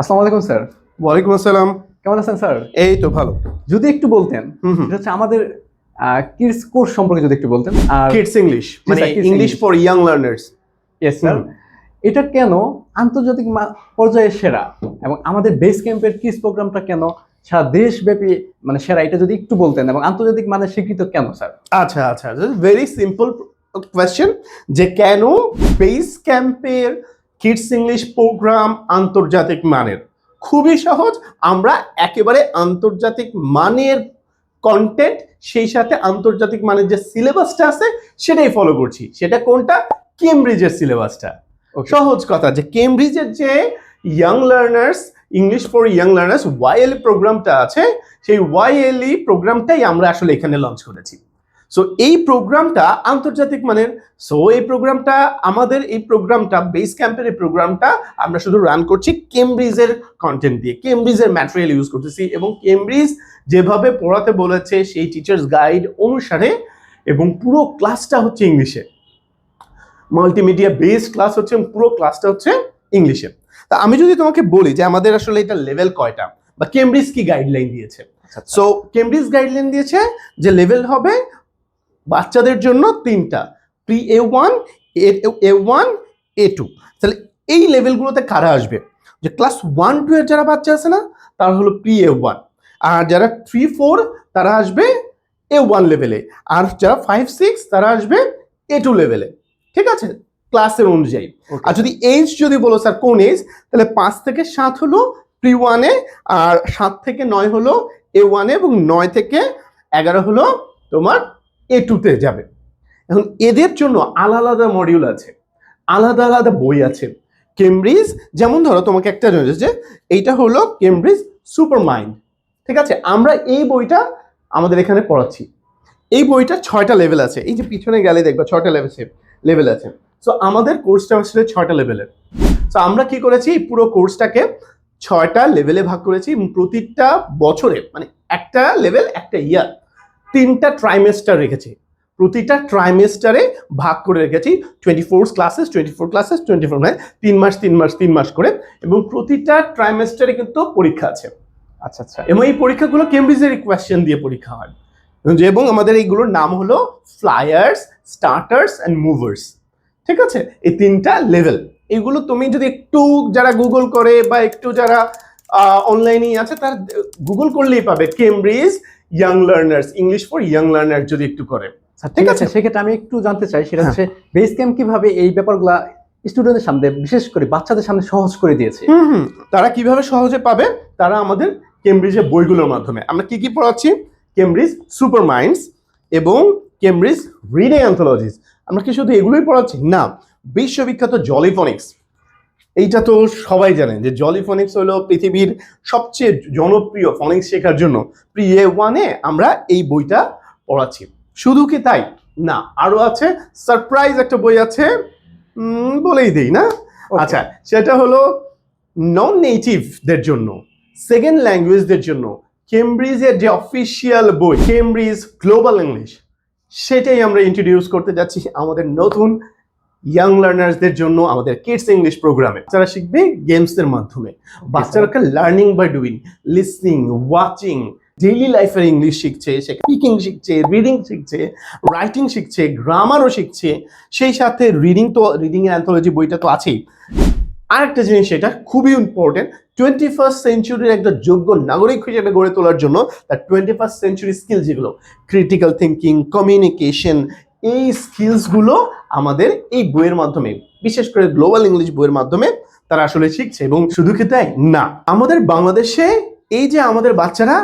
আসসালামু আলাইকুম স্যার। ওয়ালাইকুম আসসালাম। কেমন আছেন স্যার? এই তো ভালো। যদি একটু বলতেন এটা হচ্ছে আমাদের কিডস কোর্স সম্পর্কে যদি একটু বলতেন আর কিডস ইংলিশ মানে English for young learners yes sir এটা কেন আন্তর্জাতিক পর্যায়ে সেরা? এবং আমাদের বেস ক্যাম্পের কিডস প্রোগ্রামটা কেন সারা দেশব্যাপী মানে সেরা? এটা যদি একটু বলতেন এবং আন্তর্জাতিক মানে স্বীকৃত কেন স্যার? আচ্ছা আচ্ছা ভেরি সিম্পল কোয়েশ্চেন যে কেন বেস ক্যাম্পের কিডস ইংলিশ প্রোগ্রাম আন্তর্জাতিক মানের। খুবই সহজ আমরা একেবারে আন্তর্জাতিক মানের কন্টেন্ট সেই সাথে আন্তর্জাতিক মানের যে সিলেবাসটা আছে সেটাই ফলো করছি। সেটা কোনটা? কেমব্রিজের সিলেবাসটা। সহজ কথা যে কেমব্রিজের যে young learners English for young learners YLE প্রোগ্রামটা আছে সেই ওয়াইএলই প্রোগ্রামটাই আমরা আসলে এখানে লঞ্চ করেছি। সো এই প্রোগ্রামটা আন্তর্জাতিক মানের। সো এই প্রোগ্রামটা আমাদের এই প্রোগ্রামটা বেস ক্যাম্পের এই প্রোগ্রামটা আমরা শুধু রান করছি কেমব্রিজের কন্টেন্ট দিয়ে। কেমব্রিজের ম্যাটেরিয়াল ইউজ করতেছি এবং কেমব্রিজ যেভাবে পড়াতে বলেছে সেই টিচার্স গাইড অনুসারে এবং পুরো ক্লাসটা হচ্ছে ইংলিশে মাল্টিমিডিয়া বেসড ক্লাস হচ্ছে এবং পুরো ক্লাসটা হচ্ছে ইংলিশে তা আমি যদি তোমাকে বলি যে আমাদের আসলে এটা লেভেল কয়টা বা কেমব্রিজ কি গাইডলাইন দিয়েছে? সো কেমব্রিজ গাইডলাইন দিয়েছে যে লেভেল হবে বাচ্চাদের জন্য তিনটা। Pre A one A one A two. তাহলে এই লেভেলগুলোতে কারা আসবে? যে ক্লাস ওয়ান টু এর যারা বাচ্চা আছে না তারা হলো প্রি এ ওয়ান। আর যারা থ্রি ফোর তারা আসবে এ ওয়ান লেভেলে। আর যারা ফাইভ সিক্স তারা আসবে এ টু লেভেলে। ঠিক আছে? ক্লাসের অনুযায়ী। আর যদি এজ যদি বলো স্যার কোন এজ তাহলে পাঁচ থেকে সাত হলো প্রি ওয়ানে আর সাত থেকে নয় হলো এ ওয়ানে এবং নয় থেকে এগারো হলো তোমার এ টুতে যাবে। এখন এদের জন্য আলাদা আলাদা মডিউল আছে, আলাদা আলাদা বই আছে। কেমব্রিজ যেমন ধরো তোমাকে একটা যে, এইটা হলো কেমব্রিজ সুপার মাইন্ড ঠিক আছে? আমরা এই বইটা আমাদের এখানে পড়াচ্ছি। এই বইটা ছয়টা লেভেল আছে। এই যে পিছনে গেলে দেখবা ছয়টা লেভেল লেভেল আছে। সো আমাদের কোর্সটা আসলে ছয়টা লেভেলের সো আমরা কি করেছি? পুরো কোর্সটাকে ছয়টা লেভেলে ভাগ করেছি প্রতিটা বছরে মানে একটা লেভেল একটা ইয়ার তিনটা ট্রাইমেস্টার রেখেছি। প্রতিটা ট্রাইমেস্টারে ভাগ করে রেখেছি twenty four classes twenty four classes twenty four মানে তিন মাস তিন মাস তিন মাস করে এবং প্রতিটা ট্রাইমেস্টারে কিন্তু পরীক্ষা আছে। আচ্ছা আচ্ছা। এবং এই পরীক্ষাগুলো কেমব্রিজের কোয়েশ্চেন দিয়ে পরীক্ষা হয়। যে- এবং আমাদের এইগুলোর নাম হলো ফ্লায়ার্স স্টার্টার্স অ্যান্ড মুভার্স ঠিক আছে? এই তিনটা লেভেল এগুলো তুমি যদি একটু যারা গুগল করে বা একটু যারা অনলাইনে আছে তার গুগল করলেই পাবে। Cambridge young learners English for young learner যদি একটু করে। আচ্ছা, ঠিক আছে সেক্ষেত্রে আমি একটু জানতে চাই সেটা হচ্ছে বেস ক্যাম্প কীভাবে এই ব্যাপারগুলা স্টুডেন্টের সামনে বিশেষ করে বাচ্চাদের সামনে সহজ করে দিয়েছে? তারা কীভাবে সহজে পাবে? তারা আমাদের কেমব্রিজের বইগুলোর মাধ্যমে। আমরা কি কি পড়াচ্ছি? কেমব্রিজ সুপার মাইন্ডস এবং কেমব্রিজ রিডিং অ্যান্থোলজিস আমরা কি শুধু এগুলোই পড়াচ্ছি? না বিশ্ববিখ্যাত জলিফনিক্স এইটা তো সবাই জানেন যে জলিফনিক্স হলো পৃথিবীর সবচেয়ে জনপ্রিয় ফনিক্স শেখার জন্য। প্রি এ ওয়ানে আমরা এই বইটা পড়াচ্ছি। শুধু কি তাই? না আরও আছে সারপ্রাইজ একটা বই আছে বলেই দেই না? আচ্ছা সেটা হলো নন নেটিভদের জন্য সেকেন্ড ল্যাঙ্গুয়েজদের জন্য কেমব্রিজের যে অফিসিয়াল বই কেমব্রিজ গ্লোবাল ইংলিশ সেটাই আমরা ইন্ট্রোডিউস করতে যাচ্ছি আমাদের নতুন ইয়াং লার্নার্সদের জন্য আমাদের কিডস ইংলিশ প্রোগ্রামে যারা শিখবে গেমসের মাধ্যমে। বাচ্চারা learning by doing listening watching daily লাইফের ইংলিশ শিখছে, সে স্পিকিং শিখছে রিডিং শিখছে রাইটিং শিখছে গ্রামারও শিখছে। সেই সাথে রিডিং তো রিডিং এর অ্যান্থোলজি বইটা তো আছেই। আরেকটা জিনিস এটা খুবই ইম্পর্টেন্ট টোয়েন্টি ফার্স্ট সেঞ্চুরির একটা যোগ্য নাগরিক হিসেবে গড়ে তোলার জন্য তার টোয়েন্টি ফার্স্ট সেঞ্চুরি স্কিল যেগুলো ক্রিটিক্যাল থিঙ্কিং কমিউনিকেশন এই স্কিলসগুলো আমাদের এই বইয়ের মাধ্যমে, বিশেষ করে গ্লোবাল ইংলিশ বইয়ের মাধ্যমে তারা আসলে শিখছে এবং শুধু কি তাই? না। আমাদের বাংলাদেশে এই যে আমাদের বাচ্চারা,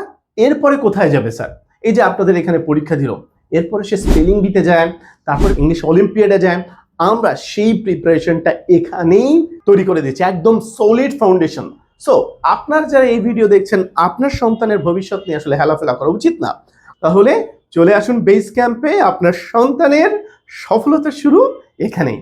এরপরে কোথায় যাবে স্যার? এই যে আপনাদের এখানে পরীক্ষা দিল, এরপরে সে স্পেলিং দিতে যায়, তারপর ইংলিশ অলিম্পিয়াডে যায়, আমরা সেই প্রিপারেশনটা এখানেই তৈরি করে দিচ্ছি একদম সলিড ফাউন্ডেশন সো আপনার যারা এই ভিডিও দেখছেন, আপনার সন্তানের ভবিষ্যৎ নিয়ে আসলে হেলাফেলা করা উচিত না। তাহলে চলে আসুন বেস ক্যাম্পে আপনার সন্তানের সফলতা শুরু এখানেই।